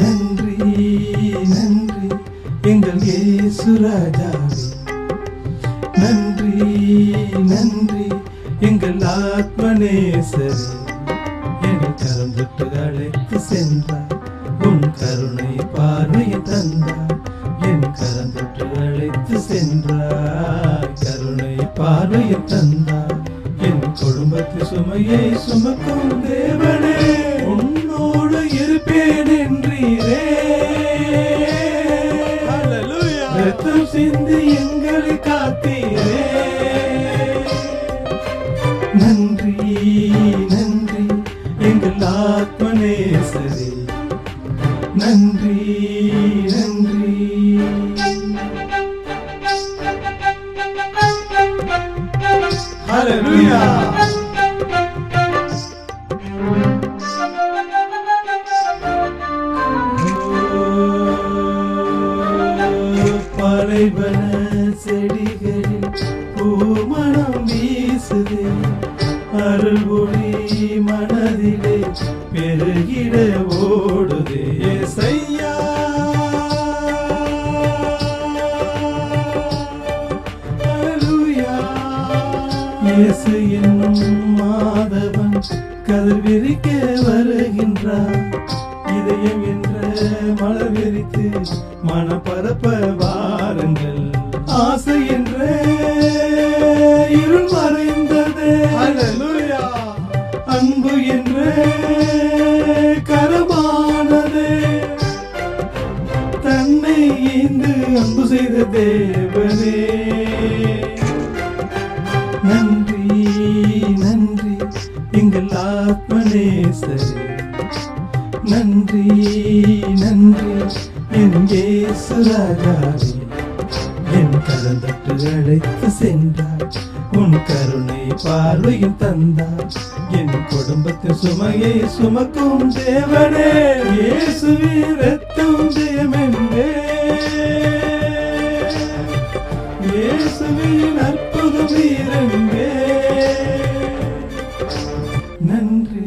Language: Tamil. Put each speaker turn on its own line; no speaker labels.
நன்றி நன்றி எங்கள் இயேசு ராஜாவே. நன்றி நன்றி எங்கள் ஆத்மநேசர் என்னை கரம் தொட்டு அழைத்து சென்றார். உன் கருணை பார்வையை தந்தார். என் கரம் தொட்டு அழைத்து சென்றார் கருணை பார்வையை தந்தார். என் குடும்பத்து சுமையை சுமக்கும் தேவனே உன்னோடு இருப்பேன். என்றீரே ரத்தம் சிந்தி எங்களை காத்தீரே. நன்றி நன்றி எங்கள் ஆத்மநேசரே நன்றி நன்றி. Hallelujah. பலைவன செடிகளில் பூமணம் வீசுதே. அருள் ஒளி மனதிலே பெருகிட ஓடுதே. செய்யா இயேசு என்னும் மாதவன் கதிர்விரிக்க வருகின்றார். இதயம் மலர் விரித்து மனப்பரப்ப வாருங்கள். ஆசை என்ற இருள் மறைந்தது. அன்பு என்ற கரமானது. தன்னை ஈந்து அன்பு செய்த தேவனே. நன்றி நன்றி எங்கள் ஆத்மநேசரே. நன்றியே நன்றி. என் ஏசுராஜாவே என் கலந்தட்டு அழைத்து சென்றாய் உன் கருணை பார்வையும் தந்தாய் என் குடும்பத்தின் சுமையை சுமக்கும் தேவனே இயேசுவே ரத்தம் தேமென்றே இயேசுவின் அற்புதம் வீரங்கே நன்றி.